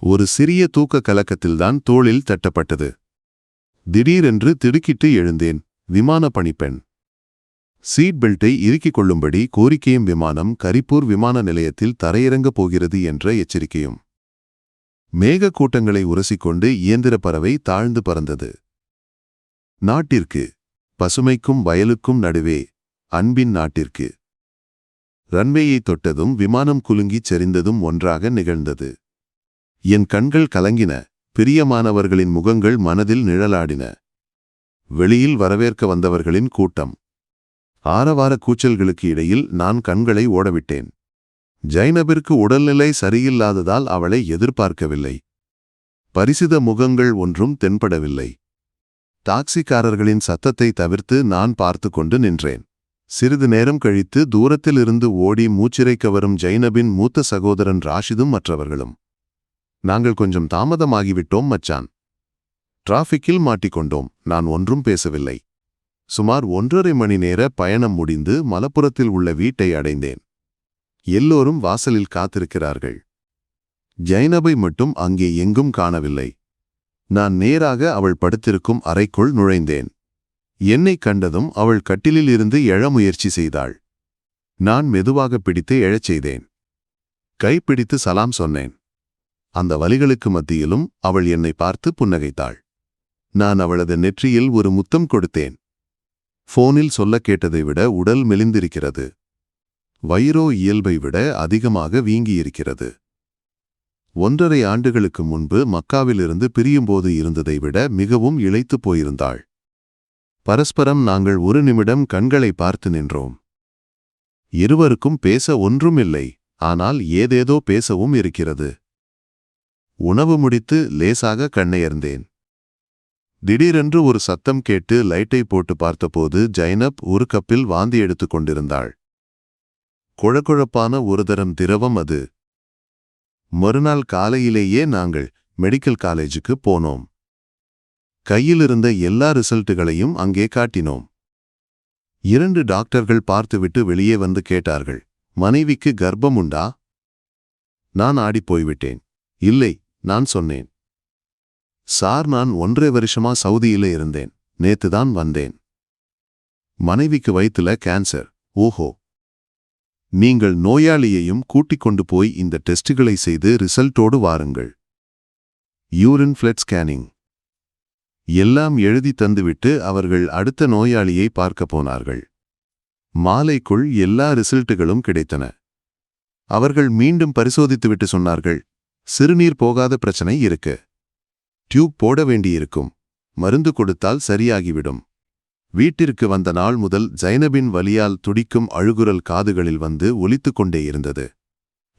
ஒரு சிறிய தூக்க கலக்கத்தில்தான் தோளில் தட்டப்பட்டது. திடீரென்று திடுக்கிட்டு எழுந்தேன். விமான பணிப்பெண். சீட் பெல்ட்டை இறுக்கிக் கொள்ளும்படி கோரிக்கையும் விமானம் கரிப்பூர் விமான நிலையத்தில் தரையிறங்கப் போகிறது என்ற எச்சரிக்கையும். மேகக் கூட்டங்களை உரசிக்கொண்டு இயந்திர பறவை தாழ்ந்து பறந்தது. நாட்டிற்கு பசுமைக்கும் வயலுக்கும் நடுவே அன்பின் நாட்டிற்கு. ரன்வேயை தொட்டதும் விமானம் குலுங்கிச் செறிந்ததும் ஒன்றாக நிகழ்ந்தது. என் கண்கள் கலங்கின பிரியமானவர்களின் முகங்கள் மனதில் நிழலாடின. வெளியில் வரவேற்க வந்தவர்களின் கூட்டம். ஆரவார கூச்சல்களுக்கு இடையில் நான் கண்களை ஓடவிட்டேன். ஜைனபிற்கு உடல்நிலை சரியில்லாததால் அவளை எதிர்பார்க்கவில்லை. பரிசித முகங்கள் ஒன்றும் தென்படவில்லை. டாக்ஸிக்காரர்களின் சத்தத்தை தவிர்த்து நான் பார்த்து கொண்டு நின்றேன். சிறிது நேரம் கழித்து தூரத்திலிருந்து ஓடி மூச்சிறைக்க வரும் ஜைனபின் மூத்த சகோதரன் ராஷிதும் மற்றவர்களும். நாங்கள் கொஞ்சம் தாமதமாகிவிட்டோம் மச்சான். டிராஃபிக்கில் மாட்டிக்கொண்டோம் நான் ஒன்றும் பேசவில்லை. சுமார் ஒன்றரை மணி நேர பயணம் முடிந்து மலப்புறத்தில் உள்ள வீட்டை அடைந்தேன். எல்லோரும் வாசலில் காத்திருக்கிறார்கள். ஜைனபை மட்டும் அங்கே எங்கும் காணவில்லை. நான் நேராக அவள் படுத்திருக்கும் அறைக்குள் நுழைந்தேன். என்னை கண்டதும் அவள் கட்டிலில் இருந்து எழ முயற்சி செய்தாள். நான் மெதுவாக பிடித்து எழச் செய்தேன். கைப்பிடித்து சலாம் சொன்னேன். அந்த வலிகளுக்கு மத்தியிலும் அவள் என்னை பார்த்து புன்னகைத்தாள். நான் அவளது நெற்றியில் ஒரு முத்தம் கொடுத்தேன். போனில் சொல்ல கேட்டதை விட உடல் மெலிந்திருக்கிறது. வயிறோ இயல்பை விட அதிகமாக வீங்கியிருக்கிறது. ஒன்றரை ஆண்டுகளுக்கு முன்பு மக்காவிலிருந்து பிரியும்போது இருந்ததை விட மிகவும் இழைத்துப் போயிருந்தாள். பரஸ்பரம் நாங்கள் ஒரு நிமிடம் கண்களை பார்த்து நின்றோம். இருவருக்கும் பேச ஒன்றுமில்லை ஆனால் ஏதேதோ பேசவும் இருக்கிறது. உணவு முடித்து லேசாக கண்ணையர்ந்தேன் திடீரென்று ஒரு சத்தம் கேட்டு லைட்டை போட்டு பார்த்தபோது ஜைனப் ஒரு கப்பில் வாந்தி எடுத்துக் கொண்டிருந்தாள். குழக்குழப்பான ஒரு தரம் திரவம் அது. மறுநாள் காலையிலேயே நாங்கள் மெடிக்கல் காலேஜுக்கு போனோம். கையிலிருந்த எல்லா ரிசல்ட்டுகளையும் அங்கே காட்டினோம். இரண்டு டாக்டர்கள் பார்த்துவிட்டு வெளியே வந்து கேட்டார்கள் மனைவிக்கு கர்ப்பம் உண்டா? நான் ஆடிப் போய்விட்டேன். இல்லை நான் சொன்னேன். சார் நான் ஒன்றரை வருஷமா சவுதியில இருந்தேன். நேத்துதான் வந்தேன். மனைவிக்கு வயிற்றுல கேன்சர் ஓஹோ. நீங்கள் நோயாளியையும் கூட்டிக் கொண்டு போய் இந்த டெஸ்டுகளை செய்து ரிசல்ட்டோடு வாருங்கள். Urine blood scanning. எல்லாம் எழுதி தந்துவிட்டு அவர்கள் அடுத்த நோயாளியை பார்க்கப் போனார்கள். மாலைக்குள் எல்லா ரிசல்ட்டுகளும் கிடைத்தன. அவர்கள் மீண்டும் பரிசோதித்துவிட்டு சொன்னார்கள் சிறுநீர் போகாத பிரச்சனை இருக்கு. டியூப் போட வேண்டியிருக்கும். மருந்து கொடுத்தால் சரியாகிவிடும். வீட்டிற்கு வந்த நாள் முதல் ஜைனபின் வலியால் துடிக்கும் அழுகுரல் காதுகளில் வந்து ஒலித்து கொண்டே இருந்தது.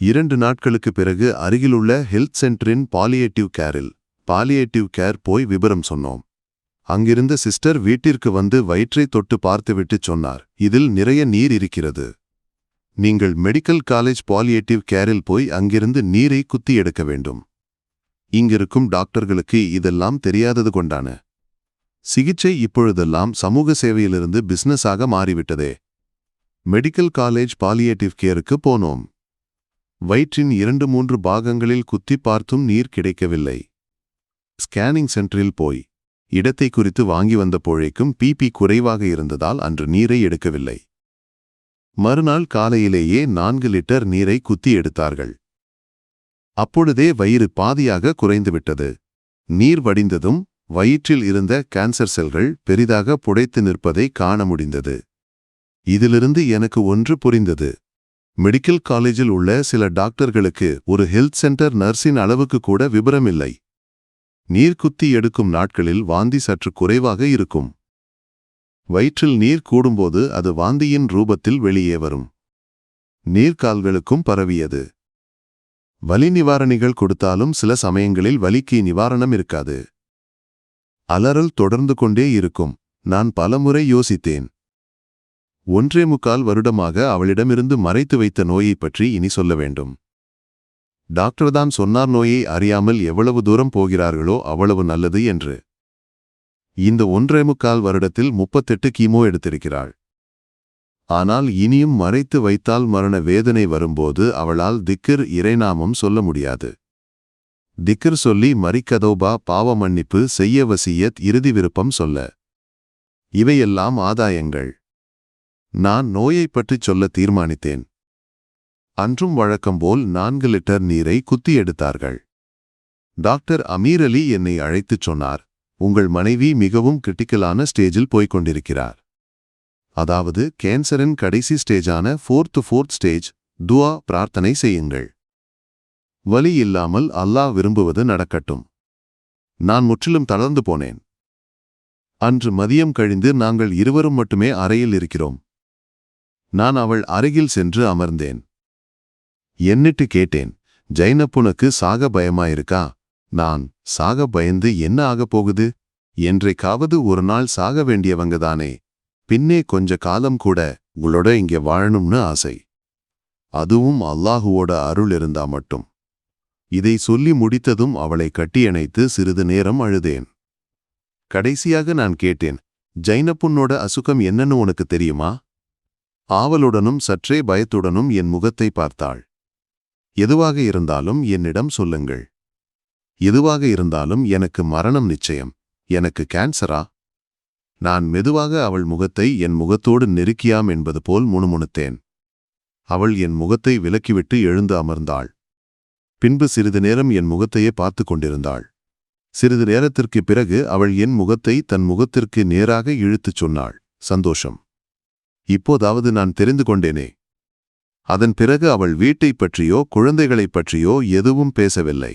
இரண்டு நாட்களுக்கு பிறகு அருகிலுள்ள ஹெல்த் சென்டரின் பாலியேட்டிவ் கேரில் பாலியேட்டிவ் கேர் போய் விபரம் சொன்னோம். அங்கிருந்த சிஸ்டர் வீட்டிற்கு வந்து வயிற்றை தொட்டு பார்த்துவிட்டு சொன்னார். இதில் நிறைய நீர் இருக்கிறது. நீங்கள் மெடிக்கல் காலேஜ் பாலியேட்டிவ் கேரில் போய் அங்கிருந்து நீரை குத்தி எடுக்க வேண்டும். இங்கிருக்கும் டாக்டர்களுக்கு இதெல்லாம் தெரியாதது கொண்டான. சிகிச்சை இப்பொழுதெல்லாம் சமூக சேவையிலிருந்து பிசினஸாக மாறிவிட்டதே. மெடிக்கல் காலேஜ் பாலியேட்டிவ் கேருக்கு போனோம். வயிற்றின் இரண்டு மூன்று பாகங்களில் குத்தி பார்த்தும் நீர் கிடைக்கவில்லை. ஸ்கேனிங் சென்டரில் போய் இடத்தை குறித்து வாங்கி வந்த போழைக்கும் பிபி குறைவாக இருந்ததால் அன்று நீரை எடுக்கவில்லை. மறுநாள் காலையிலேயே நான்கு லிட்டர் நீரை குத்தி எடுத்தார்கள். அப்பொழுதே வயிறு பாதியாக குறைந்துவிட்டது. நீர் வடிந்ததும் வயிற்றில் இருந்த கேன்சர் செல்கள் பெரிதாக புடைத்து நிற்பதை காண முடிந்தது. இதிலிருந்து எனக்கு ஒன்று புரிந்தது. மெடிக்கல் காலேஜில் உள்ள சில டாக்டர்களுக்கு ஒரு ஹெல்த் சென்டர் நர்ஸின் அளவுக்கு கூட விபரமில்லை. நீர் குத்தி எடுக்கும் நாட்களில் வாந்தி சற்று குறைவாக இருக்கும். வயிற்றில் நீர் கூடும்போது அது வாந்தியின் ரூபத்தில் வெளியே வரும். நீர்க்கால்களுக்கும் பரவியது. வலி நிவாரணிகள் கொடுத்தாலும் சில சமயங்களில் வலிக்கு நிவாரணம் இருக்காது. அலறல் தொடர்ந்து கொண்டே இருக்கும். நான் பலமுறை யோசித்தேன். ஒன்றே முக்கால் வருடமாக அவளிடமிருந்து மறைத்து வைத்த நோயைப் பற்றி இனி சொல்ல வேண்டும். டாக்டர்தான் சொன்னார் நோயை அறியாமல் எவ்வளவு தூரம் போகிறார்களோ அவ்வளவு நல்லது என்று. இந்த ஒன்றே முக்கால் வருடத்தில் முப்பத்தெட்டு கீமோ எடுத்திருக்கிறாள். ஆனால் இனியும் மறைத்து வைத்தால் மரண வேதனை வரும்போது அவளால் திக்கிர் இறைநாமம் சொல்ல முடியாது. திக்கர் சொல்லி மரிக்கதோபா பாவ மன்னிப்பு செய்ய வசியத் இறுதி விருப்பம் சொல்ல. இவையெல்லாம் ஆதாயங்கள். நான் நோயைப் பற்றிச் சொல்ல தீர்மானித்தேன். அன்றும் வழக்கம்போல் நான்கு லிட்டர் நீரை குத்தி எடுத்தார்கள். டாக்டர் அமீர் அலி என்னை அழைத்துச் சொன்னார். உங்கள் மனைவி மிகவும் கிரிட்டிக்கலான ஸ்டேஜில் போய்க் கொண்டிருக்கிறார் அதாவது கேன்சரின் கடைசி ஸ்டேஜான ஃபோர்த் ஃபோர்த் ஸ்டேஜ் துவா பிரார்த்தனை செய்யுங்கள். வலி இல்லாமல் அல்லாஹ் விரும்புவது நடக்கட்டும். நான் முற்றிலும் தளர்ந்து போனேன். அன்று மதியம் கழிந்து நாங்கள் இருவரும் மட்டுமே அறையில் இருக்கிறோம். நான் அவள் அருகில் சென்று அமர்ந்தேன். என்னிட்டு கேட்டேன் ஜைனப்புனுக்கு சாக பயமாயிருக்கா? நான் சாக பயந்து என்ன ஆகப் போகுது? என்றைக்காவது ஒரு நாள் சாக வேண்டியவங்கதானே. பின்னே கொஞ்ச காலம் கூட உங்களோட இங்க வாழணும்னு ஆசை. அதுவும் அல்லாஹுவோட அருள் இருந்தா மட்டும். இதை சொல்லி முடித்ததும் அவளை கட்டியணைத்து சிறிது நேரம் அழுதேன். கடைசியாக நான் கேட்டேன் ஜைனப்புன்னோட அசுகம் என்னன்னு உனக்கு தெரியுமா? ஆவலுடனும் சற்றே பயத்துடனும் என் முகத்தை பார்த்தாள். எதுவாக இருந்தாலும் என்னிடம் சொல்லுங்கள். எதுவாக இருந்தாலும் எனக்கு மரணம் நிச்சயம். எனக்கு கேன்சரா நான் மெதுவாக அவள் முகத்தை என் முகத்தோடு நெருக்கியாம் என்பது போல் முணுமுணுத்தேன். அவள் என் முகத்தை விலக்கிவிட்டு எழுந்து அமர்ந்தாள். பின்பு சிறிது நேரம் என் முகத்தையே பார்த்து கொண்டிருந்தாள். சிறிது நேரத்திற்குப் பிறகு அவள் என் முகத்தை தன் முகத்திற்கு நேராக இழுத்துச் சொன்னாள். சந்தோஷம். இப்போதாவது நான் தெரிந்து கொண்டேனே. அதன் பிறகு அவள் வீட்டைப் பற்றியோ குழந்தைகளைப் பற்றியோ எதுவும் பேசவில்லை.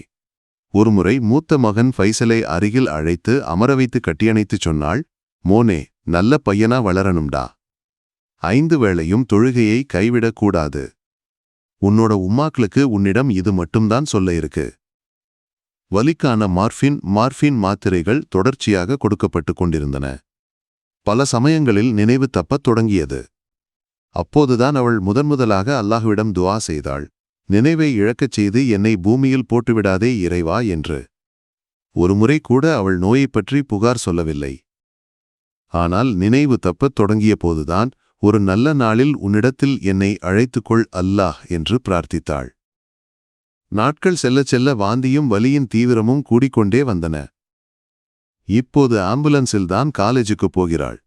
ஒருமுறை மூத்த மகன் ஃபைசலை அருகில் அழைத்து அமர வைத்து கட்டியணைத்துச் சொன்னாள் மோனே நல்ல பையனா வளரணும்டா. ஐந்து வேளையும் தொழுகையை கைவிடக்கூடாது உன்னோட உம்மாக்களுக்கு உன்னிடம் இது மட்டும்தான் சொல்ல இருக்கு. வலிக்கான மார்ஃபின் மார்ஃபின் மாத்திரைகள் தொடர்ச்சியாக கொடுக்கப்பட்டுக் கொண்டிருந்தன. பல சமயங்களில் நினைவு தப்பத் தொடங்கியது. அப்போதுதான் அவள் முதன்முதலாக அல்லாஹ்விடம் துவா செய்தாள். நினைவை இழக்கச் செய்து என்னை பூமியில் போட்டுவிடாதே இறைவா என்று. ஒருமுறை கூட அவள் நோயைப் பற்றி புகார் சொல்லவில்லை. ஆனால் நினைவு தப்பத் தொடங்கிய போதுதான் ஒரு நல்ல நாளில் உன்னிடத்தில் என்னை அழைத்துக்கொள் அல்லாஹ் என்று பிரார்த்தித்தாள். நாட்கள் செல்லச் செல்ல வாந்தியும் வலியின் தீவிரமும் கூடிக்கொண்டே வந்தன. இப்போது ஆம்புலன்ஸில்தான் காலேஜுக்குப் போகிறாள்.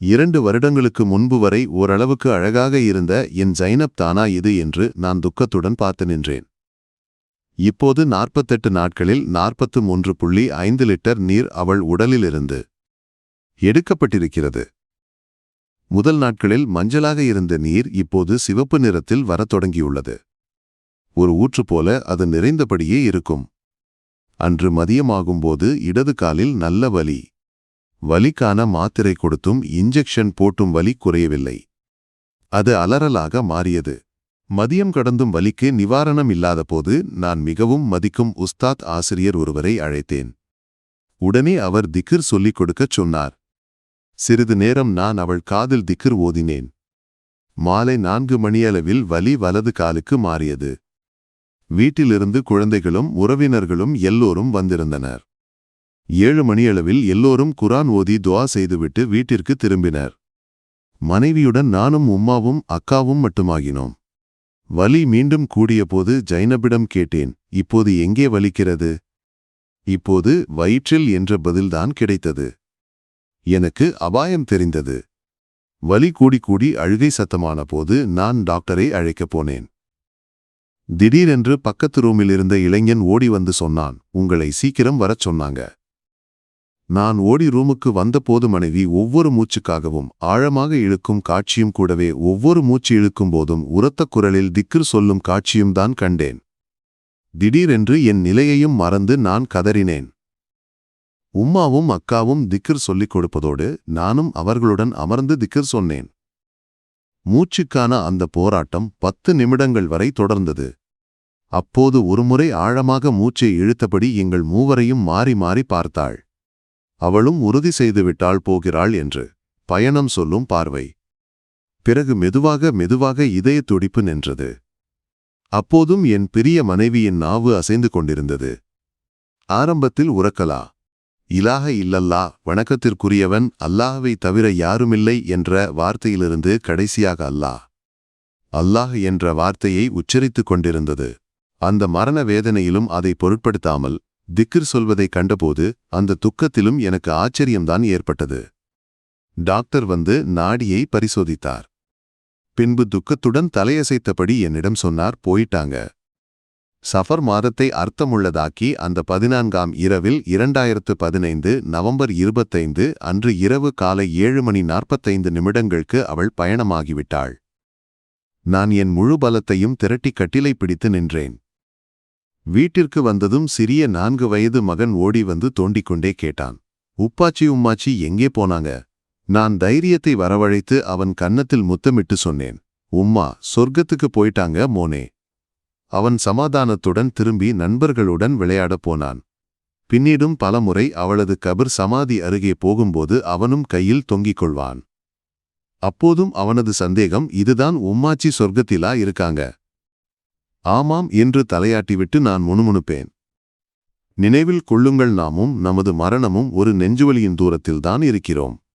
இரண்டு வருடங்களுக்கு முன்பு வரை ஓரளவுக்கு அழகாக இருந்த என் ஜைனப் தானா இது என்று நான் துக்கத்துடன் பார்த்து நின்றேன். இப்போது நாற்பத்தெட்டு நாட்களில் நாற்பத்து மூன்று புள்ளி ஐந்து லிட்டர் நீர் அவள் உடலிலிருந்து எடுக்கப்பட்டிருக்கிறது. முதல் நாட்களில் மஞ்சளாக இருந்த நீர் இப்போது சிவப்பு நிறத்தில் வரத் தொடங்கியுள்ளது. ஒரு ஊற்று போல அது நிறைந்தபடியே இருக்கும். அன்று மதியமாகும்போது இடது காலில் நல்ல வலி. வலிக்கான மாத்திரை கொடுத்தும் இன்ஜெக்ஷன் போட்டும் வலி குறையவில்லை. அது அலறலாக மாறியது. மதியம் கடந்தும் வலிக்கு நிவாரணம் இல்லாதபோது நான் மிகவும் மதிக்கும் உஸ்தாத் ஆசிரியர் ஒருவரை அழைத்தேன். உடனே அவர் திக்கிர் சொல்லிக் கொடுக்கச் சொன்னார். சிறிது நேரம் நான் அவள் காதில் திக்கிர் ஓதினேன். மாலை நான்கு மணியளவில் வலி வலது காலுக்கு மாறியது. வீட்டிலிருந்து குழந்தைகளும் உறவினர்களும் எல்லோரும் வந்திருந்தனர். ஏழு மணியளவில் எல்லோரும் குரான் ஓதி துவா செய்துவிட்டு வீட்டிற்கு திரும்பினர். மனைவியுடன் நானும் உம்மாவும் அக்காவும் மட்டுமாகினோம். வலி மீண்டும் கூடியபோது ஜைனபிடம் கேட்டேன் இப்போது எங்கே வலிக்கிறது? இப்போது வயிற்றில் என்ற பதில்தான் கிடைத்தது. எனக்கு அபாயம் தெரிந்தது. வலி கூடி கூடி அழுகை சத்தமான போது நான் டாக்டரை அழைக்கப் போனேன். திடீரென்று பக்கத்து ரூமில் இருந்த இளைஞன் ஓடி வந்து சொன்னான் உங்களை சீக்கிரம் வரச் சொன்னாங்க. நான் ஓடி ரூமுக்கு வந்தபோது மனைவி ஒவ்வொரு மூச்சுக்காகவும் ஆழமாக இழுக்கும் காட்சியும் கூடவே ஒவ்வொரு மூச்சு இழுக்கும் போதும் உரத்த குரலில் திக்கிர் சொல்லும் காட்சியும் தான் கண்டேன். திடீரென்று என் நிலையையும் மறந்து நான் கதறினேன். உம்மாவும் அக்காவும் திக்கிர் சொல்லிக் கொடுப்பதோடு நானும் அவர்களுடன் அமர்ந்து திக்ர் சொன்னேன். மூச்சுக்கான அந்த போராட்டம் பத்து நிமிடங்கள் வரை தொடர்ந்தது. அப்போது ஒருமுறை ஆழமாக மூச்சை இழுத்தபடி எங்கள் மூவரையும் மாறி மாறி பார்த்தாள். அவளும் உறுதி செய்துவிட்டாள் போகிறாள் என்று பயணம் சொல்லும் பார்வை. பிறகு மெதுவாக மெதுவாக இதய துடிப்பு நின்றது. அப்போதும் என் பிரிய மனைவியின் நாவு அசைந்து கொண்டிருந்தது. ஆரம்பத்தில் உறக்கலா. இலாக இல்லல்லா வணக்கத்திற்குரியவன் அல்லாஹவை தவிர யாருமில்லை என்ற வார்த்தையிலிருந்து கடைசியாக அல்லாஹ் அல்லாஹ் என்ற வார்த்தையை உச்சரித்துக் கொண்டிருந்தது. அந்த மரண வேதனையிலும் அதை பொருட்படுத்தாமல் திக்கிர் சொல்வதை கண்டபோது அந்த துக்கத்திலும் எனக்கு ஆச்சரியம்தான் ஏற்பட்டது. டாக்டர் வந்து நாடியை பரிசோதித்தார். பின்பு துக்கத்துடன் தலையசைத்தபடி என்னிடம் சொன்னார் போயிட்டாங்க. சஃபர் மாதத்தை அர்த்தமுள்ளதாக்கி அந்த பதினான்காம் இரவில் இரண்டாயிரத்து பதினைந்து நவம்பர் இருபத்தைந்து அன்று இரவு காலை ஏழு மணி நாற்பத்தைந்து நிமிடங்களுக்கு அவள் பயணமாகிவிட்டாள். நான் என் முழு பலத்தையும் திரட்டி கட்டிலை பிடித்து நின்றேன். வீட்டிற்கு வந்ததும் சிறிய நான்கு வயது மகன் ஓடி வந்து தோண்டிக்கொண்டே கேட்டான். உப்பாச்சி உம்மாச்சி எங்கே போனாங்க? நான் தைரியத்தை வரவழைத்து அவன் கன்னத்தில் முத்தமிட்டு சொன்னேன். உம்மா சொர்க்கத்துக்கு போயிட்டாங்க மோனே. அவன் சமாதானத்துடன் திரும்பி நண்பர்களுடன் விளையாடப் போனான். பின்னிடும் பலமுறை அவளது கபிர் சமாதி அருகே போகும்போது அவனும் கையில் தொங்கிக் கொள்வான். அப்போதும் அவனது சந்தேகம் இதுதான் உம்மாச்சி சொர்க்கத்திலா இருக்காங்க? ஆமாம் என்று தலையாட்டிவிட்டு நான் முணுமுணுப்பேன். நினைவில் கொள்ளுங்கள் நாமும் நமது மரணமும் ஒரு நெஞ்சுவலியின் தூரத்தில்தான் இருக்கிறோம்.